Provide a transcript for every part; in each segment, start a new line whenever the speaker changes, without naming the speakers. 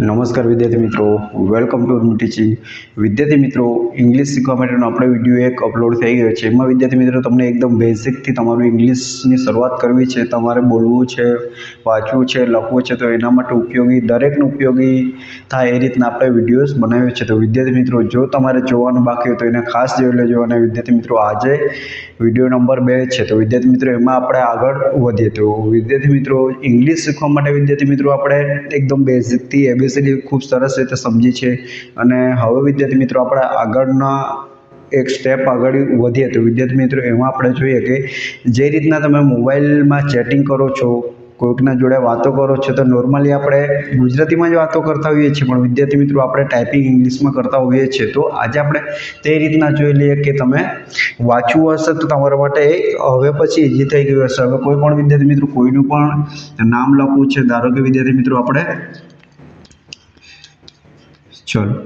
નમસ્કાર વિદ્યાર્થી મિત્રો. વેલકમ ટુ ટીચિંગ વિદ્યાર્થી મિત્રો ઇંગ્લિશ શીખવા માટેનો આપણો વીડિયો એક અપલોડ થઈ ગયો છે. એમાં વિદ્યાર્થી મિત્રો, તમને એકદમ બેઝિકથી તમારું ઇંગ્લિશની શરૂઆત કરવી છે. તમારે બોલવું છે, વાંચવું છે, લખવું છે, તો એના માટે ઉપયોગી, દરેકનું ઉપયોગી થાય એ રીતના આપણે વિડીયોઝ બનાવ્યો છે. તો વિદ્યાર્થી મિત્રો, જો તમારે જોવાનું બાકી હોય તો એને ખાસ જોઈ લેજો. અને વિદ્યાર્થી મિત્રો, આજે વીડિયો નંબર બે છે. તો વિદ્યાર્થી મિત્રો, એમાં આપણે આગળ વધીએ. તો વિદ્યાર્થી મિત્રો ઇંગ્લિશ શીખવા માટે વિદ્યાર્થી મિત્રો, આપણે એકદમ બેઝિકથી એબીસીડી ખૂબ સરસ રીતે સમજી છે. અને હવે વિદ્યાર્થી મિત્રો આપણે આગળના એક સ્ટેપ આગળ વધીએ તો વિદ્યાર્થી મિત્રો એમાં આપણે જોઈએ કે જે રીતના તમે મોબાઈલમાં ચેટિંગ કરો છો, કોઈકના જોડે વાતો કરો છો, તો નોર્મલી આપણે ગુજરાતીમાં જ વાતો કરતા હોઈએ છીએ, પણ વિદ્યાર્થી મિત્રો આપણે ટાઈપિંગ ઇંગ્લિશમાં કરતા હોઈએ છીએ. તો આજે આપણે તે રીતના જોઈ લઈએ કે તમે વાંચવું હશે તો તમારા માટે હવે પછી ઇઝી થઈ ગયું હશે. હવે કોઈ પણ વિદ્યાર્થી મિત્રો કોઈનું પણ નામ લખવું છે, ધારો કે વિદ્યાર્થી મિત્રો આપણે ચલો.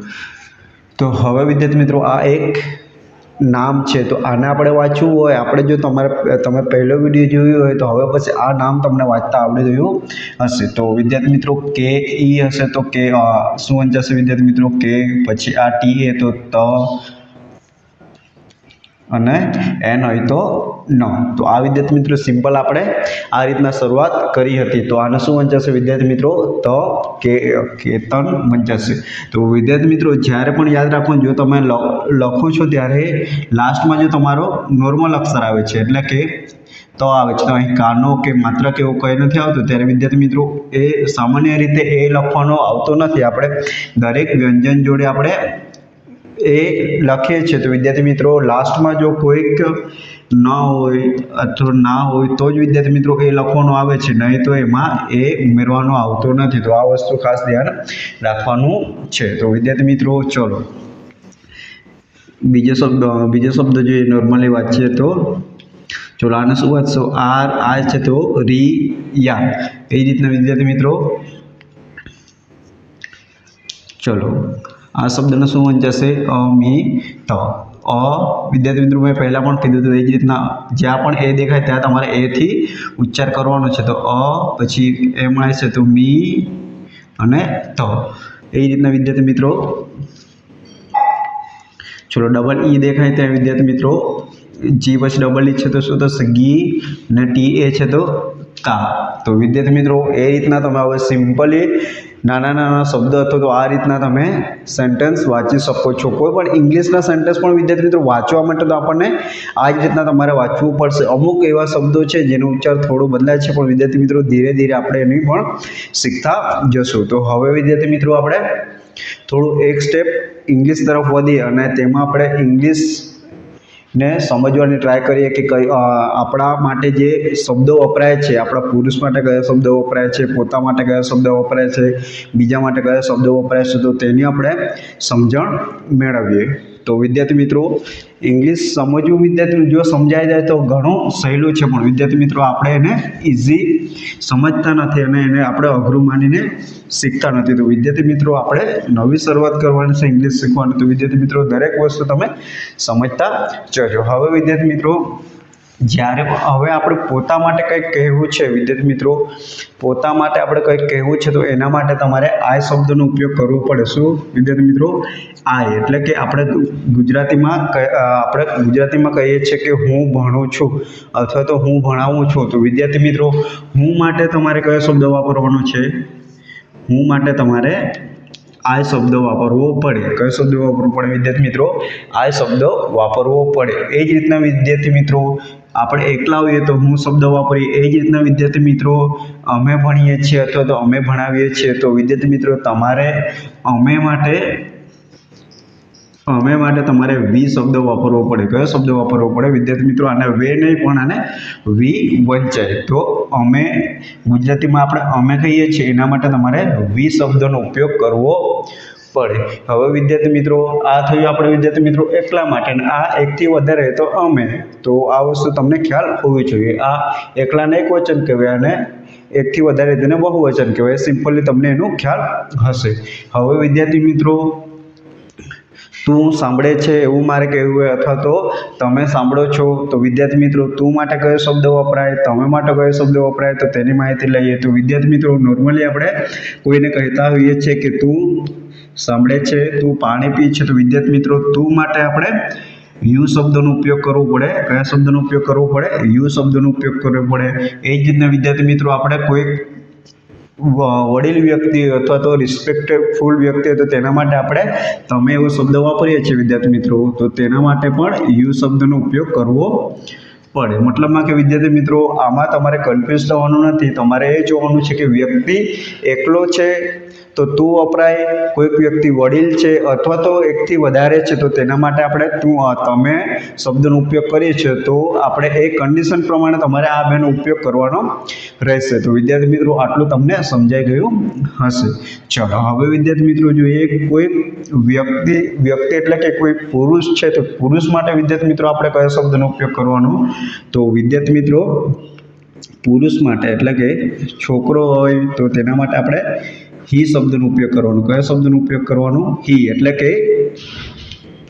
તો હવે વિદ્યાર્થી મિત્રો આ એક નામ છે, તો આને આપણે વાંચવું હોય, આપણે જો તમારે, તમે પહેલો વીડિયો જોયો હોય, તો હવે પછી આ નામ તમને વાંચતા આવડી ગયું હશે. તો વિદ્યાર્થી મિત્રો કે ઈ હશે, તો કે શું વંચાશે વિદ્યાર્થી મિત્રો? કે પછી આ ટી એ, તો ત અને એન હોય તો ન. તો આ વિદ્યાર્થી મિત્રો સિમ્પલ આપણે આ રીતના શરૂઆત કરી હતી. તો આને શું વંચાશે વિદ્યાર્થી મિત્રો? ત, કે, કેતન વંચાશે તો વિદ્યાર્થી મિત્રો જ્યારે પણ યાદ રાખવાનું, જો તમે લખો છો ત્યારે લાસ્ટમાં જો તમારો નોર્મલ અક્ષર આવે છે, એટલે કે તો આવે છે. તો અહીં કાનો કે માત્ર કે એવું કંઈ નથી આવતું, ત્યારે વિદ્યાર્થી મિત્રો એ સામાન્ય રીતે એ લખવાનો આવતો નથી. આપણે દરેક વ્યંજન જોડે આપણે એ લખીએ છીએ તો વિદ્યાર્થી મિત્રો લાસ્ટમાં જો કોઈક ન હોય અથવા ના હોય, તો જ વિદ્યાર્થી મિત્રો એ લખવાનું આવે છે. નહીં તો એમાં એ ઉમેરવાનો આવતો નથી. તો આ વસ્તુ ખાસ ધ્યાન રાખવાનું છે. તો વિદ્યાર્થી મિત્રો, ચલો. બીજો શબ્દ બીજો શબ્દ જોઈએ નોર્મલી વાંચીએ તો. ચલો, આને શું વાંચશો આર, આ છે તો રી, યા. એ રીતના વિદ્યાર્થી મિત્રો. ચલો. આ શબ્દનો શું વંચાશે અમિત. અ વિદ્યાર્થી મિત્રો, મેં પહેલાં પણ કીધું હતું એ જ રીતના. જ્યાં પણ એ દેખાય, ત્યાં તમારે એથી ઉચ્ચાર કરવાનો છે. તો અ, પછી એ મળે છે તો મી અને ત. એ રીતના વિદ્યાર્થી મિત્રો. ચલો ડબલ ઈ દેખાય ત્યાં વિદ્યાર્થી મિત્રો. જી પછી ડબલ ઈ છે તો શું થશે? ગી અને ટી એ છે તો કા. તો વિદ્યાર્થી મિત્રો, એ રીતના તમે હવે સિમ્પલી નાના નાના શબ્દ અથવા તો આ રીતના તમે સેન્ટેન્સ વાંચી શકો છો. કોઈ પણ ઇંગ્લિશના સેન્ટેન્સ પણ વિદ્યાર્થી મિત્રો વાંચવા માટે તો આપણને આ જ રીતના તમારે વાંચવું પડશે. અમુક એવા શબ્દો છે જેનો ઉચ્ચાર થોડો બદલાય છે, પણ વિદ્યાર્થી મિત્રો ધીરે ધીરે આપણે એની પણ શીખતા જશું. તો હવે વિદ્યાર્થી મિત્રો આપણે થોડું એક સ્ટેપ ઇંગ્લિશ તરફ વધીએ અને તેમાં આપણે ઇંગ્લિશ ને સમજવાની ટ્રાય કરીએ કે કઈ આપણા માટે જે શબ્દો વપરાય છે, આપણા પુરુષ માટે કયા શબ્દો વપરાય છે, પોતા માટે કયા શબ્દો વપરાય છે, બીજા માટે કયા શબ્દો વપરાય છે, તો તેની આપણે સમજણ મેળવીએ. તો વિદ્યાર્થી મિત્રો ઇંગ્લિશ સમજવું વિદ્યાર્થી જો સમજાઈ જાય તો ઘણું સહેલું છે પણ વિદ્યાર્થી મિત્રો આપણે એને ઇઝી સમજતા નથી અને એને આપણે અઘરું માનીને શીખતા નથી. તો વિદ્યાર્થી મિત્રો, આપણે નવી શરૂઆત કરવાની છે ઇંગ્લિશ શીખવાની. તો વિદ્યાર્થી મિત્રો, દરેક વસ્તુ તમે સમજતા જજો. હવે વિદ્યાર્થી મિત્રો જ્યારે હવે આપણે પોતા માટે કંઈક કહેવું છે, વિદ્યાર્થી મિત્રો, પોતા માટે આપણે કંઈક કહેવું છે, તો એના માટે તમારે આય શબ્દનો ઉપયોગ કરવો પડે. શું? વિદ્યાર્થી મિત્રો આય એટલે કે આપણે ગુજરાતીમાં આપણે ગુજરાતીમાં કહીએ છીએ કે હું ભણું છું અથવા તો હું ભણાવું છું. તો વિદ્યાર્થી મિત્રો, હું માટે તમારે કયો શબ્દ વાપરવાનો છે? હું માટે તમારે આ શબ્દ વાપરવો પડે. કયો શબ્દ વાપરવો પડે? વિદ્યાર્થી મિત્રો, આ શબ્દ વાપરવો પડે. એ જ રીતના વિદ્યાર્થી મિત્રો આપણે એકલા હોઈએ તો હું શબ્દ વાપરીએ. એ જ રીતના વિદ્યાર્થી મિત્રો, અમે ભણીએ છીએ અથવા તો અમે ભણાવીએ છીએ, તો વિદ્યાર્થી મિત્રો, તમારે અમે માટે અમે માટે તમારે વી શબ્દ વાપરવો પડે. કયો શબ્દ વાપરવો પડે? વિદ્યાર્થી મિત્રો, આને વે નહીં, પણ આને વી વંચાય. તો અમે ગુજરાતીમાં આપણે અમે કહીએ છીએ, એના માટે તમારે વી શબ્દનો ઉપયોગ કરવો પડે. હવે વિદ્યાર્થી મિત્રો, આ થયું આપણે વિદ્યાર્થી મિત્રો એકલા માટે આ એકથી વધારે તો અમે. તો આ વસ્તુ તમને ખ્યાલ હોવી જોઈએ. આ એકલાને એક વચન કહેવાય અને એકથી વધારે તેને બહુવચન કહેવાય. સિમ્પલી તમને એનો ખ્યાલ હશે. હવે વિદ્યાર્થી મિત્રો, તું સાંભળે છે એવું મારે કહેવું હોય અથવા તો તમે સાંભળો છો, તો વિદ્યાર્થી મિત્રો, તું માટે કયો શબ્દ વપરાય, તમે માટે કયો શબ્દ વપરાય, તો તેની માહિતી લઈએ. તો વિદ્યાર્થી મિત્રો નોર્મલી આપણે કોઈને કહેતા હોઈએ છીએ કે તું સાંભળે છે, તું પાણી પી છે તો વિદ્યાર્થી મિત્રો, તું માટે આપણે યુ શબ્દનો ઉપયોગ કરવો પડે. કયા શબ્દનો ઉપયોગ કરવો પડે? યુ શબ્દનો ઉપયોગ કરવો પડે. એ જ રીતના વિદ્યાર્થી મિત્રો, આપણે કોઈ વડીલ વ્યક્તિ અથવા તો રિસ્પેક્ટેડફુલ વ્યક્તિ હોય તો તેના માટે આપણે તમે એવો શબ્દ વાપરીએ છીએ વિદ્યાર્થી મિત્રો. તો તેના માટે પણ યુ શબ્દનો ઉપયોગ કરવો પડે. મતલબમાં કે વિદ્યાર્થી મિત્રો, આમાં તમારે કન્ફ્યુઝ થવાનું નથી. તમારે એ જોવાનું છે કે વ્યક્તિ એકલો છે તો તું વપરાય કોઈક વ્યક્તિ વડીલ છે અથવા તો એકથી વધારે છે, તો તેના માટે આપણે તું તમે શબ્દનો ઉપયોગ કરીએ છીએ, તો આપણે એ કન્ડિશન પ્રમાણે તમારે આ બેનો ઉપયોગ કરવાનો રહેશે. તો વિદ્યાર્થી મિત્રો, આટલું તમને સમજાઈ ગયું હશે. ચલો, હવે વિદ્યાર્થી મિત્રો, જોઈએ કોઈ વ્યક્તિ વ્યક્તિ એટલે કે કોઈ પુરુષ છે, તો પુરુષ માટે વિદ્યાર્થી મિત્રો, આપણે કયો શબ્દનો ઉપયોગ કરવાનો? તો વિદ્યાર્થી મિત્રો, પુરુષ માટે એટલે કે છોકરો હોય, તો તેના માટે આપણે હી શબ્દનો ઉપયોગ કરવાનો. કયા શબ્દનો ઉપયોગ કરવાનો? હી, એટલે કે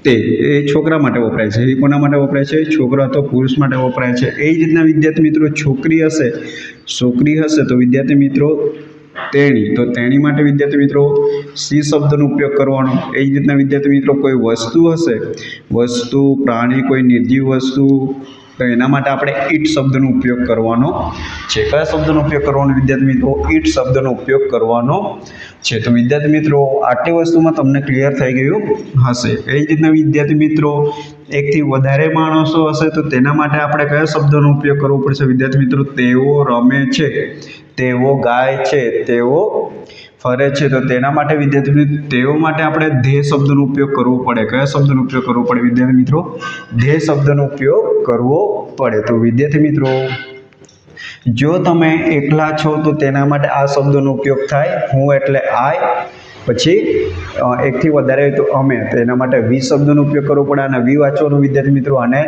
તે. એ છોકરા માટે વપરાય છે. એ કોના માટે વપરાય છે? છોકરા તો પુરુષ માટે વપરાય છે. એ જ રીતના વિદ્યાર્થી મિત્રો, છોકરી હશે છોકરી હશે તો વિદ્યાર્થી મિત્રો તેણી. તો તેણી માટે વિદ્યાર્થી મિત્રો સી શબ્દનો ઉપયોગ કરવાનો. એ જ રીતના વિદ્યાર્થી મિત્રો કોઈ વસ્તુ હશે, વસ્તુ, પ્રાણી, કોઈ નિર્જીવ વસ્તુ તો એના માટે આપણે ઈટ શબ્દનો ઉપયોગ કરવાનો છે. કયા શબ્દનો ઉપયોગ કરવાનો વિદ્યાર્થી મિત્રો? ઈટ શબ્દનો ઉપયોગ કરવાનો છે. તો વિદ્યાર્થી મિત્રો, આટલી વસ્તુમાં તમને ક્લિયર થઈ ગયું હશે. એ જ રીતના વિદ્યાર્થી મિત્રો, એકથી વધારે માણસો હશે તો તેના માટે આપણે કયા શબ્દનો ઉપયોગ કરવો પડશે? વિદ્યાર્થી મિત્રો, તેઓ રમે છે. તેઓ ગાય છે. તેઓ ફરે છે, તો તેના માટે વિદ્યાર્થી તેઓ માટે આપણે ધ્યેય શબ્દનો ઉપયોગ કરવો પડે. કયા શબ્દનો ઉપયોગ કરવો પડે વિદ્યાર્થી મિત્રો? ધ્યેય શબ્દનો ઉપયોગ કરવો પડે. તો વિદ્યાર્થી મિત્રો, જો તમે એકલા છો, તો તેના માટે આ શબ્દનો ઉપયોગ થાય. હું એટલે આય પછી એકથી વધારે હોય તો અમે. તો એના માટે વી શબ્દનો ઉપયોગ કરવો પડે અને વી વાંચવાનું, વિદ્યાર્થી મિત્રો, અને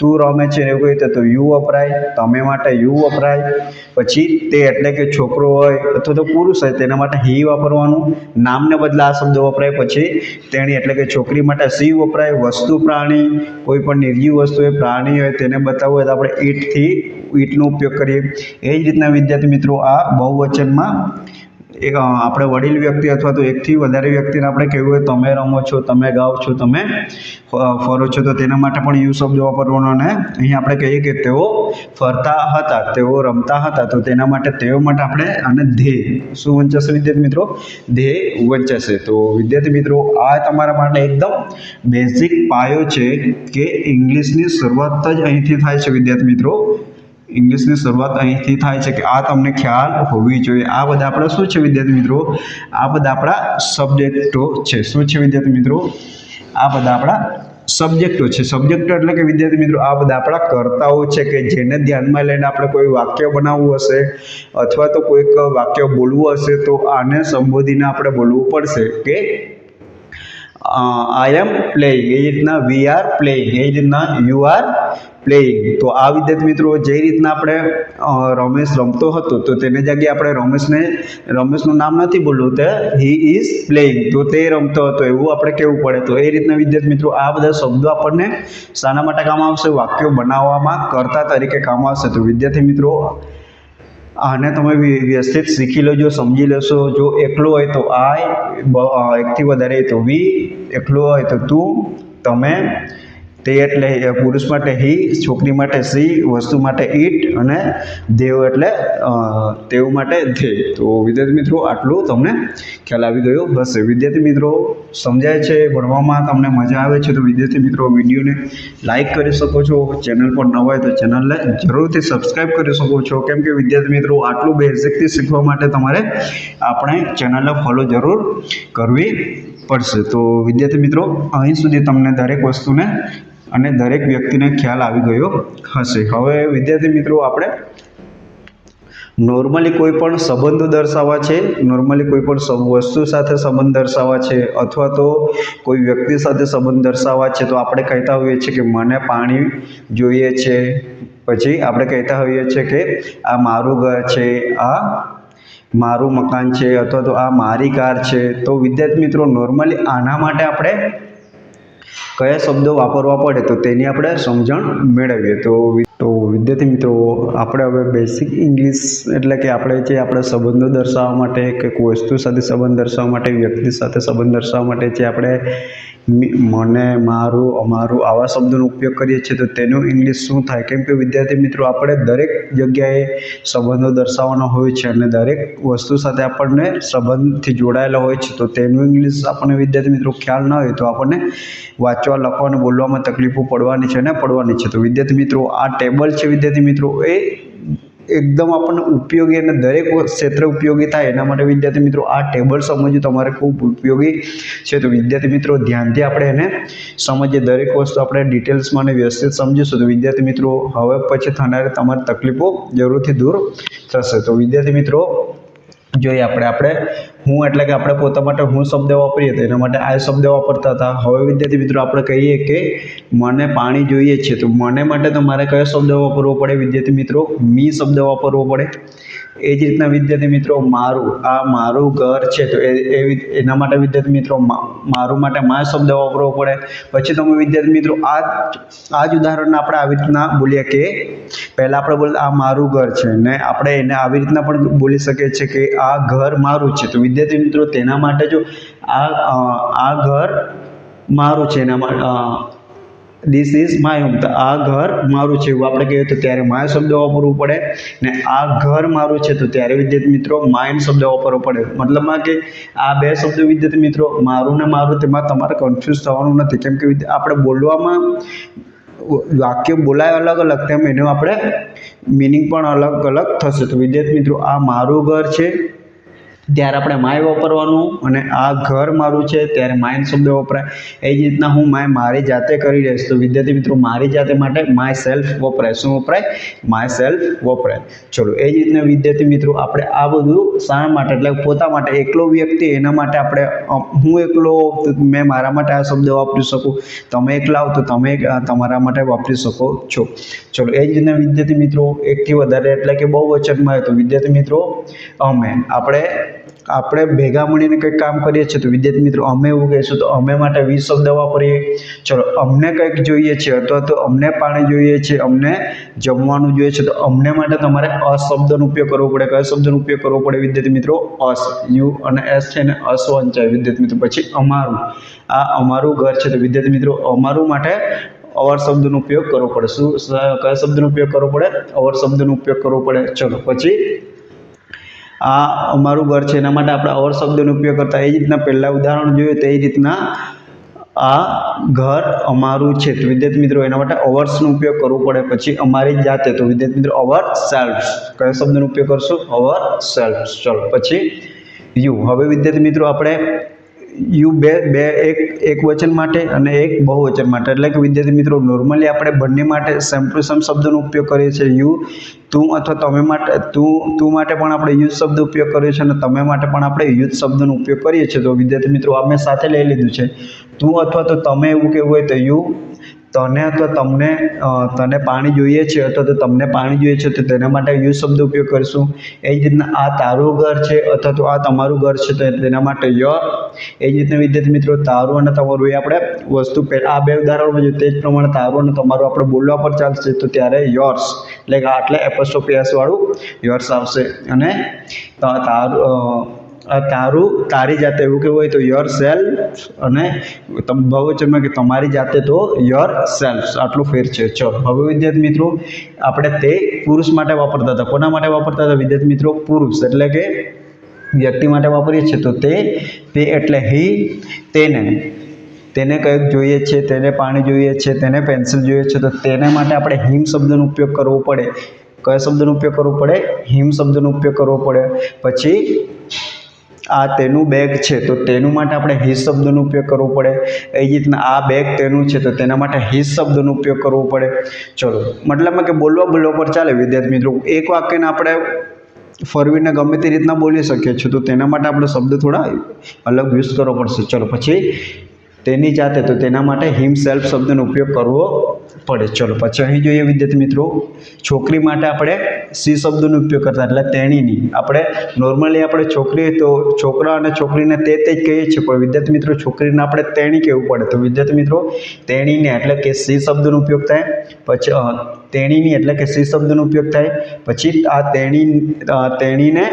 તું રમે છે એવું કહીએ તો યુ વપરાય, તમે માટે યુ વપરાય. પછી તે એટલે કે છોકરો હોય અથવા તો પુરુષ હોય તેના માટે હી વાપરવાનું, નામને બદલે આ શબ્દ વપરાય. પછી તેણી એટલે કે છોકરી માટે સી વપરાય, વસ્તુ પ્રાણી, કોઈ પણ નિર્જીવ વસ્તુ હોય પ્રાણી હોય તેને બતાવવું હોય તો આપણે ઈટથી ઈટનો ઉપયોગ કરીએ. એ જ રીતના વિદ્યાર્થી મિત્રો આ બહુવચનમાં એક આપણે વડીલ વ્યક્તિ અથવા તો એકથી વધારે વ્યક્તિને આપણે કહેવું હોય, તમે રમો છો, તમે ગાઓ છો, તમે ફરો છો. તો તેના માટે પણ યુ શબ્દ વાપરવાનો અને અહીં આપણે કહીએ કે તેઓ ફરતા હતા, તેઓ રમતા હતા. તો તેના માટે, તેઓ માટે આપણે, અને ધ્યેય. શું વંચાશે વિદ્યાર્થી મિત્રો? ધ્યેય વંચાશે તો વિદ્યાર્થી મિત્રો, આ તમારા માટે એકદમ બેઝિક પાયો છે કે ઇંગ્લિશની શરૂઆત જ અહીંથી થાય છે વિદ્યાર્થી મિત્રો. ઇંગ્લિશની શરૂઆત અહીંથી થાય છે કે આ તમને ખ્યાલ હોવી જોઈએ. આ બધા આપણા શું છે વિદ્યાર્થી મિત્રો? આ બધા આપણા સબ્જેક્ટો છે. શું છે વિદ્યાર્થી મિત્રો? આ બધા આપણા સબ્જેક્ટો છે. સબ્જેક્ટો એટલે કે વિદ્યાર્થી મિત્રો, આ બધા આપણા કર્તાઓ છે કે જેને ધ્યાનમાં લઈને આપણે કોઈ વાક્ય બનાવવું હશે અથવા તો કોઈક વાક્ય બોલવું હશે તો આને સંબોધીને આપણે બોલવું પડશે કે આઈ એમ પ્લેઇંગ એ રીતના વી આર પ્લેઇંગ એ રીતના યુ આર પ્લેઇંગ તો આ વિદ્યાર્થી મિત્રો, જે રીતના આપણે રમેશ રમતો હતો, તો તેને જગ્યાએ આપણે રમેશને, રમેશનું નામ નથી બોલવું તે હી ઇઝ પ્લેઇંગ તો તે રમતો હતો, એવું આપણે કહેવું પડે. તો એ રીતના વિદ્યાર્થી મિત્રો, આ બધા શબ્દો આપણને શાના માટે કામ આવશે, વાક્યો બનાવવામાં કરતા તરીકે કામ આવશે. તો વિદ્યાર્થી મિત્રો, આને તમે વ્યવસ્થિત શીખી લેજો, સમજી લેશો. જો એકલો હોય તો આય એકથી વધારે તો વી એકલો હોય તો તું, તમે તે એટલે પુરુષ માટે હી, છોકરી માટે સી વસ્તુ માટે ઈટ અને દેવ એટલે તેવ માટે ધે. તો વિદ્યાર્થી મિત્રો, આટલું તમને ખ્યાલ આવી ગયો. હશે વિદ્યાર્થી મિત્રો, સમજાય છે, ભણવામાં તમને મજા આવે છે, તો વિદ્યાર્થી મિત્રો, વિડીયોને લાઈક કરી શકો છો. ચેનલ પર ન હોય તો ચેનલને જરૂરથી સબસ્ક્રાઈબ કરી શકો છો. કેમ કે વિદ્યાર્થી મિત્રો, આટલું બેઝિકથી શીખવા માટે તમારે આપણે ચેનલને ફોલો જરૂર કરવી પડશે. તો વિદ્યાર્થી મિત્રો, અહીં સુધી તમને દરેક વસ્તુને અને દરેક વ્યક્તિને ખ્યાલ આવી ગયો હશે. હવે વિદ્યાર્થી મિત્રો, આપણે નોર્મલી કોઈ પણ સંબંધો દર્શાવવા છે નોર્મલી કોઈ પણ વસ્તુ સાથે સંબંધ દર્શાવવા છે, અથવા તો કોઈ વ્યક્તિ સાથે સંબંધ દર્શાવવા છે, તો આપણે કહેતા હોઈએ છીએ કે મને પાણી જોઈએ છે. પછી આપણે કહેતા હોઈએ છીએ કે આ મારું ઘર છે, આ મારું મકાન છે, અથવા તો આ મારી કાર છે. તો વિદ્યાર્થી મિત્રો નોર્મલી આના માટે આપણે કયા શબ્દો વાપરવા પડે તો તેની આપણે સમજણ મેળવીએ. તો તો વિદ્યાર્થી મિત્રો, આપણે હવે બેસિક ઇંગ્લિશ એટલે કે આપણે જે આપણે સંબંધો દર્શાવવા માટે કે વસ્તુ સાથે સંબંધ દર્શાવવા માટે, વ્યક્તિ સાથે સંબંધ દર્શાવવા માટે જે આપણે મને, મારું, અમારું આવા શબ્દોનો ઉપયોગ કરીએ છીએ, તો તેનું ઇંગ્લિશ શું થાય? કેમ કે વિદ્યાર્થી મિત્રો, આપણે દરેક જગ્યાએ સંબંધો દર્શાવવાના હોય છે અને દરેક વસ્તુ સાથે આપણને સંબંધથી જોડાયેલા હોય છે, તો તેનું ઇંગ્લિશ આપણને વિદ્યાર્થી મિત્રો ખ્યાલ ના હોય તો આપણને વાંચવા લખવા અને બોલવામાં તકલીફો પડવાની છે ને, પડવાની છે. તો વિદ્યાર્થી મિત્રો, આ ટેબલ છે વિદ્યાર્થી મિત્રો, એ એકદમ આપણને ઉપયોગી અને દરેક ક્ષેત્ર ઉપયોગી થાય. એના માટે વિદ્યાર્થી મિત્રો, આ ટેબલ સમજવું તમારે ખૂબ ઉપયોગી છે. તો વિદ્યાર્થી મિત્રો, ધ્યાનથી આપણે એને સમજીએ. દરેક વસ્તુ આપણે ડિટેલ્સમાં અને વ્યવસ્થિત સમજીશું. તો વિદ્યાર્થી મિત્રો, હવે પછી થનારી તમારી તકલીફો જરૂરથી દૂર થશે. તો વિદ્યાર્થી મિત્રો, જોઈએ આપણે આપણે હું એટલે કે આપણે પોતા માટે હું શબ્દ વાપરીએ તો એના માટે આ શબ્દ વાપરતા હતા. હવે વિદ્યાર્થી મિત્રો આપણે કહીએ કે મને પાણી જોઈએ છે. તો મને માટે તો મારે કયો શબ્દ વાપરવો પડે? વિદ્યાર્થી મિત્રો, મી શબ્દ વાપરવો પડે. એ જ રીતના વિદ્યાર્થી મિત્રો, મારું, આ મારું ઘર છે, તો એ એના માટે વિદ્યાર્થી મિત્રો મારું માટે મા શબ્દ વાપરવો પડે. પછી તમે વિદ્યાર્થી મિત્રો, આ આ જ ઉદાહરણને આપણે આવી રીતના બોલીએ કે, પહેલાં આપણે બોલ, આ મારું ઘર છે, ને આપણે એને આવી રીતના પણ બોલી શકીએ છીએ કે, આ ઘર મારું છે. તો વિદ્યાર્થી મિત્રો, તેના માટે જો આ આ ઘર મારું છે, એના માટે ધીસ ઇઝ માય હોમ તો આ ઘર મારું છે એવું આપણે કહીએ તો ત્યારે માય શબ્દ વાપરવું પડે ને આ ઘર મારું છે તો ત્યારે વિદ્યાર્થી મિત્રો માયન શબ્દ વાપરવો પડે. મતલબમાં કે આ બે શબ્દો વિદ્યાર્થી મિત્રો મારું ને મારું તેમાં તમારે કન્ફ્યુઝ થવાનું નથી. કેમ કે આપણે બોલવામાં વાક્ય બોલાય અલગ અલગ, તેમ એનું આપણે મિનિંગ પણ અલગ અલગ થશે. તો વિદ્યાર્થી મિત્રો આ મારું ઘર છે ત્યારે આપણે માય વાપરવાનું અને આ ઘર મારું છે ત્યારે માયન શબ્દ વપરાય. એ જ રીતના હું માય મારી જાતે કરી રહીશ. તો વિદ્યાર્થી મિત્રો, મારી જાતે માટે માય સેલ્ફ વપરાય. શું વપરાય? માય સેલ્ફ વપરાય. ચલો, એ જ રીતના વિદ્યાર્થી મિત્રો, આપણે આ બધું શાના માટે, એટલે પોતા માટે એકલો વ્યક્તિ, એના માટે આપણે હું એકલો મેં મારા માટે આ શબ્દ વાપરી શકું. તમે એકલા હો તો તમે તમારા માટે વાપરી શકો છો. ચલો, એ જ રીતના વિદ્યાર્થી મિત્રો, એકથી વધારે એટલે કે બહુ વચનમાં તો વિદ્યાર્થી મિત્રો, અમે, આપણે આપણે ભેગા મળીને કંઈક કામ કરીએ છીએ તો વિદ્યાર્થી મિત્રો, અમે એવું કહીશું તો અમે માટે વીસ શબ્દ વાપરીએ ચલો, અમને કંઈક જોઈએ છે અથવા તો અમને પાણી જોઈએ છે, અમને જમવાનું જોઈએ છે, તો અમને માટે તમારે અ શબ્દનો ઉપયોગ કરવો પડે. કયો શબ્દનો ઉપયોગ કરવો પડે વિદ્યાર્થી મિત્રો? અસ. યુ અને એસ છે ને અસ વંચાય વિદ્યાર્થી મિત્રો. પછી અમારું. આ અમારું ઘર છે તો વિદ્યાર્થી મિત્રો, અમારું માટે અવર શબ્દનો ઉપયોગ કરવો પડે. શું કયા શબ્દનો ઉપયોગ કરવો પડે? અવર શબ્દનો ઉપયોગ કરવો પડે. ચલો, પછી આ અમારું ઘર છે. એના માટે આપણે અવર શબ્દનો ઉપયોગ કરતા એ રીતના પહેલાં ઉદાહરણ જોયું તો એ રીતના આ ઘર અમારું છે. તો વિદ્યાર્થી મિત્રો, એના માટે અવર્સનો ઉપયોગ કરવો પડે. પછી અમારી જાતે. તો વિદ્યાર્થી મિત્રો, અવર સેલ્ફ કયા શબ્દનો ઉપયોગ કરશું? અવર સેલ્ફ ચલો, પછી યુ. હવે વિદ્યાર્થી મિત્રો, આપણે યુ બે બે એક એક વચન માટે અને એક બહુવચન માટે. એટલે કે વિદ્યાર્થી મિત્રો નોર્મલી આપણે બંને માટે સેમ ટુ સેમ શબ્દનો ઉપયોગ કરીએ છીએ. યુ, તું અથવા તમે માટે, તું તું માટે પણ આપણે યુઝ શબ્દ ઉપયોગ કરીએ છીએ અને તમે માટે પણ આપણે યુઝ શબ્દનો ઉપયોગ કરીએ છીએ. તો વિદ્યાર્થી મિત્રો, આ મેં સાથે લઈ લીધું છે. તું અથવા તો તમે એવું કહેવું હોય તો યુ તને અથવા તમને તને પાણી જોઈએ છે અથવા તો તમને પાણી જોઈએ છે, તો તેના માટે યુ શબ્દ ઉપયોગ કરીશું. એ જ રીતના આ તારું ઘર છે, અથવા તો આ તમારું ઘર છે, તો તેના માટે યોર એ જ રીતના વિદ્યાર્થી મિત્રો, તારું અને તમારું એ આપણે વસ્તુ પહેલાં આ બે ઉદાહરણમાં જોઈએ તે જ પ્રમાણે તારું અને તમારું આપણે બોલવા પર ચાલશે, તો ત્યારે યોર્સ એટલે કે આટલે એપોસ્ટ્રોફી વાળું યોર્સ આવશે. અને ત- તારું તારું, તારી જાતે એવું કેવું હોય તો યોર સેલ્ફ અને બહુવચનમાં કે તમારી જાતે તો યોર સેલ્ફ આટલું ફેર છે. ચો હવે વિદ્યાર્થી મિત્રો, આપણે તે પુરુષ માટે વાપરતા હતા. કોના માટે વાપરતા હતા? વિદ્યાર્થી મિત્રો, પુરુષ. એટલે કે વ્યક્તિ માટે વાપરીએ છીએ તો તે તે એટલે હી, તેને. તેને કંઈક જોઈએ છે, તેને પાણી જોઈએ છે, તેને પેન્સિલ જોઈએ છે, તો તેને માટે આપણે હિમ શબ્દનો ઉપયોગ કરવો પડે. કયા શબ્દનો ઉપયોગ કરવો પડે? હિમ શબ્દનો ઉપયોગ કરવો પડે. પછી આ તેનું બેગ છે, તો તેનું માટે આપણે હિસ શબ્દનો ઉપયોગ કરવો પડે. એ રીતના આ બેગ તેનું છે, તો તેના માટે હિસ શબ્દનો ઉપયોગ કરવો પડે. ચલો મતલબમાં કે બોલવા બોલવા પર ચાલે વિદ્યાર્થી મિત્રો. એક વાક્યને આપણે ફરવીને ગમે તે રીતના બોલી શકીએ છીએ, તો તેના માટે આપણે શબ્દ થોડા અલગ યુઝ કરવો પડશે. ચલો, પછી તેની જાતે તો તેના માટે હિમસેલ્ફ શબ્દનો ઉપયોગ કરવો પડે. ચલો, પછી અહીં જોઈએ વિદ્યાર્થી મિત્રો, છોકરી માટે આપણે સી શબ્દનો ઉપયોગ કરતા એટલે તેણીની. આપણે નોર્મલી આપણે છોકરી તો છોકરા અને છોકરીને તે તે જ કહીએ છીએ, પણ વિદ્યાર્થી મિત્રો, છોકરીને આપણે તેણી કહેવું પડે. તો વિદ્યાર્થી મિત્રો, તેણીને એટલે કે સી શબ્દનો ઉપયોગ થાય, પછી તેણીની એટલે કે સી શબ્દનો ઉપયોગ થાય, પછી આ તેણી તેણીને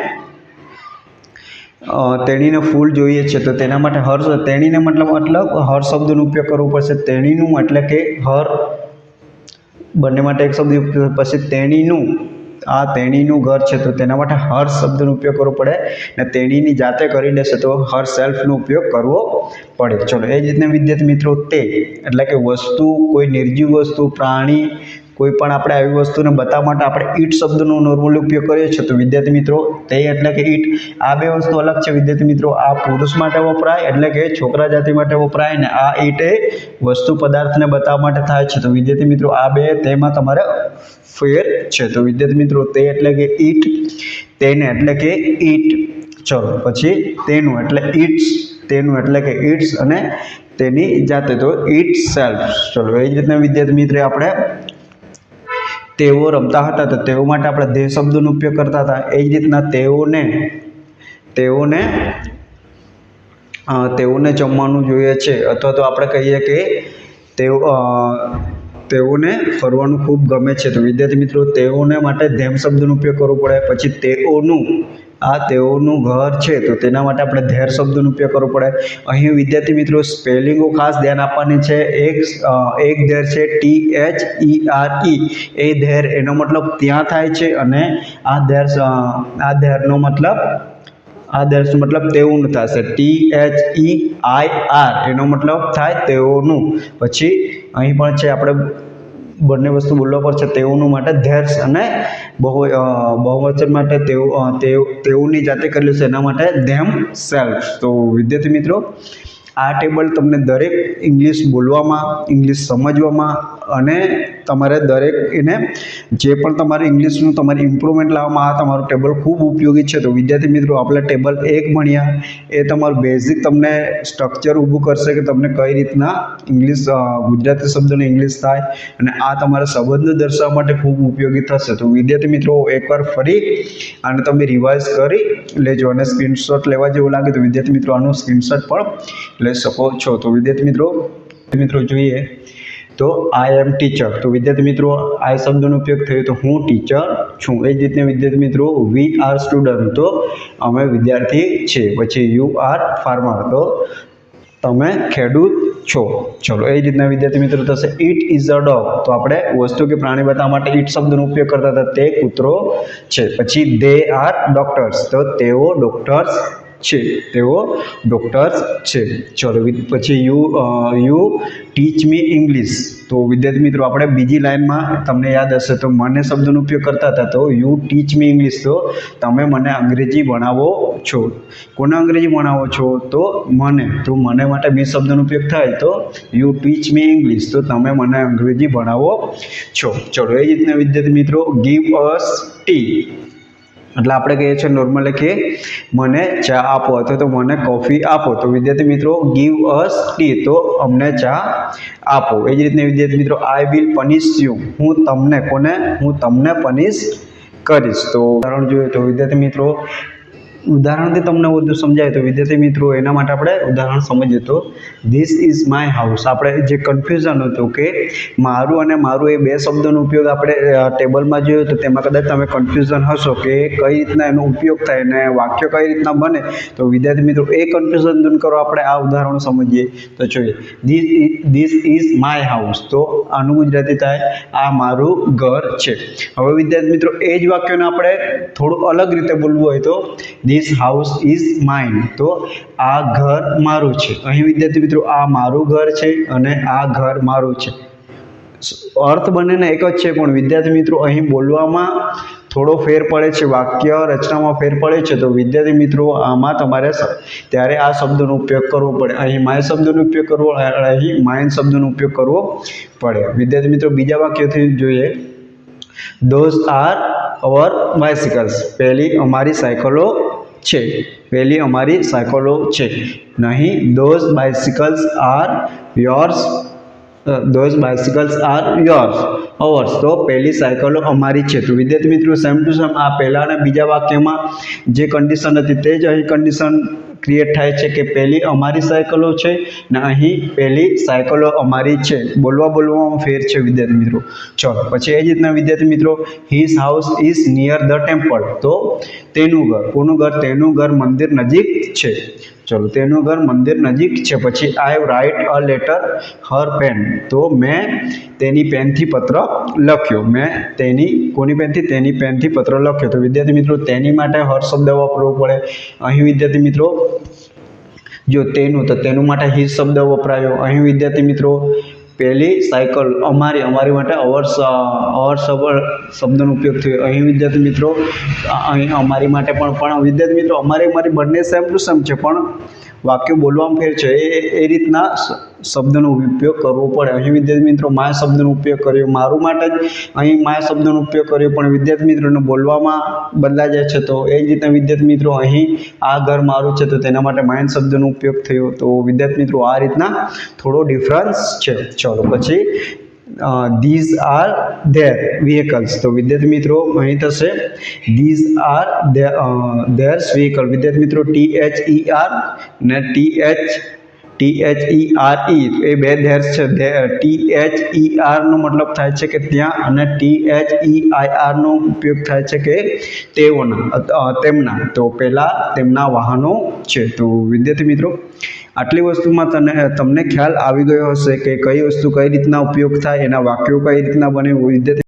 તેણીને ફૂલ જોઈએ છે તો તેના માટે હર તેણીને મતલબ મતલબ હર શબ્દનો ઉપયોગ કરવો પડશે તેણીનું એટલે કે હર. બંને માટે એક શબ્દ પછી તેણીનું. આ તેણીનું ઘર છે તો તેના માટે હર શબ્દનો ઉપયોગ કરવો પડે ને તેણીની જાતે કરી લેશે તો હર સેલ્ફનો ઉપયોગ કરવો પડે. ચલો, એ જ રીતના વિદ્યાર્થી મિત્રો તે, એટલે કે વસ્તુ, કોઈ નિર્જીવ વસ્તુ, પ્રાણી કોઈ પણ આપણે આવી વસ્તુને બતાવવા માટે આપણે ઈટ શબ્દનો નોર્મલી ઉપયોગ કરીએ છીએ. તો વિદ્યાર્થી મિત્રો, તે એટલે કે ઈટ, આ બે વસ્તુ અલગ છે. વિદ્યાર્થી મિત્રો, આ પુરુષ માટે વપરાય એટલે કે છોકરા જાતિ માટે વપરાય ને આ ઈટ એ વસ્તુ પદાર્થને બતાવવા માટે થાય છે. તો વિદ્યાર્થી મિત્રો, આ બે તેમાં તમારે ફેર છે. તો વિદ્યાર્થી મિત્રો, તે એટલે કે ઈટ, તેને એટલે કે ઈટ. ચલો, પછી તેનું એટલે ઈટ્સ, તેનું એટલે કે ઈટ્સ અને તેની જાતે. તો ઈટ સેલ્ફ. ચલો, એ જ રીતના વિદ્યાર્થી મિત્રો આપણે તેઓ રમતા હતા તો તેઓ માટે આપણે દેહ શબ્દોનો ઉપયોગ કરતા હતા. એ જ રીતના તેઓને તેઓને તેઓને જમવાનું જોઈએ છે. અથવા તો આપણે કહીએ કે તેઓ તેઓને ફરવાનું ખૂબ ગમે છે. તો વિદ્યાર્થી મિત્રો, તેઓને માટે ધેમ શબ્દનો ઉપયોગ કરવો પડે. પછી તેઓનું આ તેઓનું ઘર છે, તો તેના માટે આપણે ધેર શબ્દનો ઉપયોગ કરવો પડે. અહીં વિદ્યાર્થી મિત્રો, સ્પેલિંગો ખાસ ધ્યાન આપવાની છે. એક એક ધેર છે, T, H, E, R, E. A there એનો મતલબ ત્યાં થાય છે અને આ ધેર આ ધેરનો મતલબ, આ દર્શ મતલબ તેવું થશે. T, H, E, I, R એનો મતલબ થાય તેઓનું. પછી અહીં પણ છે, આપણે બંને વસ્તુ બોલવા પડશે તેઓનું માટે ધેર્સ અને બહુ બહુવચન માટે તેઓ તેઓની જાતે કરેલું છે એના માટે ધેમ સેલ્ફ તો વિદ્યાર્થી મિત્રો, આ ટેબલ તમને દરેક ઇંગ્લિશ બોલવામાં, ઇંગ્લિશ સમજવામાં અને તમારે દરેક એને જે પણ તમારે ઇંગ્લિશનું તમારી ઇમ્પ્રુવમેન્ટ લાવવામાં આ તમારું ટેબલ ખૂબ ઉપયોગી છે. તો વિદ્યાર્થી મિત્રો આપણે ટેબલ એક ભણ્યા, એ તમારું બેઝિક તમને સ્ટ્રક્ચર ઊભું કરશે કે તમને કઈ રીતના ઇંગ્લિશ ગુજરાતી શબ્દોને ઇંગ્લિશ થાય અને આ તમારા સંબંધ દર્શાવવા માટે ખૂબ ઉપયોગી થશે. તો વિદ્યાર્થી મિત્રો, એકવાર ફરી અને તમે રિવાઇઝ કરી લેજો અને સ્ક્રીનશોટ લેવા જેવું લાગે તો વિદ્યાર્થી મિત્રો, આનું સ્ક્રીનશોટ પણ લઈ શકો છો. તો વિદ્યાર્થી મિત્રો મિત્રો, જોઈએ તો આઈ એમ ટીચર તો વિદ્યાર્થી મિત્રો, આ શબ્દનો ઉપયોગ થયો તો હું ટીચર છું. એ જ રીતે વિદ્યાર્થી મિત્રો વી આર સ્ટુડન્ટ તો અમે વિદ્યાર્થી છીએ. પછી યુ આર ફાર્મર તો તમે ખેડૂત છો. ચલો, એ જ રીતના વિદ્યાર્થી મિત્રો થશે. ઇટ ઇઝ અ ડોગ તો આપણે વસ્તુ કે પ્રાણી બતાવવા માટે ઇટ શબ્દનો ઉપયોગ કરતા હતા તે કૂતરો છે. પછી દે આર ડોક્ટર્સ તો તેઓ ડોક્ટર્સ છે. તેઓ ડૉક્ટર્સ છે. ચલો પછી you you teach me English તો વિદ્યાર્થી મિત્રો, આપણે બીજી લાઈનમાં તમને યાદ હશે, તો મને શબ્દનો ઉપયોગ કરતા હતા, તો યુ ટીચ મી ઇંગ્લિશ તો તમે મને અંગ્રેજી ભણાવો છો. કોને અંગ્રેજી ભણાવો છો? તો મને. તો મને માટે મી શબ્દનો ઉપયોગ થાય, તો યુ ટીચ મી ઇંગ્લિશ તો તમે મને અંગ્રેજી ભણાવો છો. ચલો, એ જ રીતના વિદ્યાર્થી મિત્રો ગીવ અસ ટી એટલે આપણે કહીએ છીએ નોર્મલી કે મને ચા આપો અથવા તો મને કોફી આપો. તો વિદ્યાર્થી મિત્રો ગીવ અસ ટી તો અમને ચા આપો. એ જ રીતે વિદ્યાર્થી મિત્રો આઈ વિલ પનિશ યુ હું તમને, કોને? હું તમને પનિશ કરીશ. તો ઉદાહરણ જોઈએ તો વિદ્યાર્થી મિત્રો ઉદાહરણથી તમને બધું સમજાય તો વિદ્યાર્થી મિત્રો, એના માટે આપણે ઉદાહરણ સમજીએ તો ધીસ ઇઝ માય હાઉસ આપણે જે કન્ફ્યુઝન હતું કે મારું અને મારું એ બે શબ્દોનો ઉપયોગ આપણે ટેબલમાં જોયો તો તેમાં કદાચ તમે કન્ફ્યુઝન હશો કે કઈ રીતના એનો ઉપયોગ થાય અને વાક્ય કઈ રીતના બને. તો વિદ્યાર્થી મિત્રો, એ કન્ફ્યુઝન દૂર કરો, આપણે આ ઉદાહરણ સમજીએ. તો જોઈએ this this is my house તો આનું ગુજરાતી થાય, આ મારું ઘર છે. હવે વિદ્યાર્થી મિત્રો, એ જ વાક્યને આપણે થોડું અલગ રીતે બોલવું હોય તો ધીસ હાઉસ ઇઝ માઇન તો આ ઘર મારું છે. અહીં વિદ્યાર્થી મિત્રો, આ મારું ઘર છે અને આ ઘર મારું છે. અર્થ બંનેને એક જ છે, પણ વિદ્યાર્થી મિત્રો, અહીં બોલવામાં થોડો ફેર પડે છે, વાક્ય રચનામાં ફેર પડે છે. તો વિદ્યાર્થી મિત્રો, આમાં તમારે ત્યારે આ શબ્દનો ઉપયોગ કરવો પડે. અહીં માય શબ્દનો ઉપયોગ કરવો, અહીં માઇન શબ્દનો ઉપયોગ કરવો પડે. વિદ્યાર્થી મિત્રો, બીજા વાક્યથી જોઈએ. ધોઝ આર અવર બાયસિકલ્સ પહેલી અમારી સાયકલો છે. પહેલી અમારી સાયકલો છે. નહીં those bicycles are yours those bicycles are yours ours તો પહેલી સાયકલો અમારી છે. તો વિદ્યાર્થી મિત્રો સેમ ટુ સેમ આ પહેલાંના બીજા વાક્યમાં જે કન્ડિશન હતી તે જ અહીં કન્ડિશન ક્રિએટ થાય છે કે પહેલી અમારી સાયકલો છે ને અહીં પહેલી સાયકલો અમારી છે. બોલવા બોલવામાં ફેર છે વિદ્યાર્થી મિત્રો. ચલો, પછી એ જ રીતના વિદ્યાર્થી મિત્રો his house is near the temple તો તેનું ઘર કોનું ઘર તેનું ઘર મંદિર નજીક છે. ચલો તેનું ઘર મંદિર નજીક છે. પછી I write a letter her pen તો મેં તેની પેનથી પત્ર લખ્યો. મેં તેની કોની પેનથી? તેની પેનથી પત્ર લખ્યો તો વિદ્યાર્થી મિત્રો, તેની માટે હર શબ્દ વાપરવો પડે. અહીં વિદ્યાર્થી મિત્રો, જો તેનું, તો તેનું માટે હિજ શબ્દ વપરાયો. અહીં વિદ્યાર્થી મિત્રો, પહેલી સાયકલ અમારી અમારી માટે અવર અવર સવર શબ્દનો ઉપયોગ થયો. અહીં વિદ્યાર્થી મિત્રો અહીં અમારી માટે પણ પણ વિદ્યાર્થી મિત્રો, અમારી અમારી બંને સેમ ટુ સેમ છે, પણ વાક્યો બોલવામાં ફેર છે. એ એ રીતના શબ્દનો ઉપયોગ કરવો પડે. અહીં વિદ્યાર્થી મિત્રો, માયા શબ્દનો ઉપયોગ કર્યો. મારું માટે જ અહીં માયા શબ્દનો ઉપયોગ કર્યો, પણ વિદ્યાર્થી મિત્રોને બોલવામાં બદલાઈ જાય છે તો એ જ રીતના વિદ્યાર્થી મિત્રો, અહીં આ ઘર મારું છે તો તેના માટે માયન શબ્દનો ઉપયોગ થયો. તો વિદ્યાર્થી મિત્રો, આ રીતના થોડો ડિફરન્સ છે. ચલો પછી ધીઝ આર ધેર વ્હીકલ્સ તો વિદ્યાર્થી મિત્રો, અહીં થશે. ધીઝ આર ધેર્સ વ્હીકલ વિદ્યાર્થી મિત્રો ટી એચ ઈ આર ને T H T H E R E એ બે ધેર્સ છે. ટી એચ ઈ આરનો મતલબ થાય છે કે ત્યાં અને ટી એચ ઈ આઈ આરનો ઉપયોગ થાય છે કે તેઓના તેમના. તો પહેલાં તેમના વાહનો છે. તો વિદ્યાર્થી મિત્રો આટલી વસ્તુમાં તને, તમને ખ્યાલ આવી ગયો હશે કે કઈ વસ્તુ કઈ રીતના ઉપયોગ થાય, એના વાક્યો કઈ રીતના બને વિદ્યાર્થી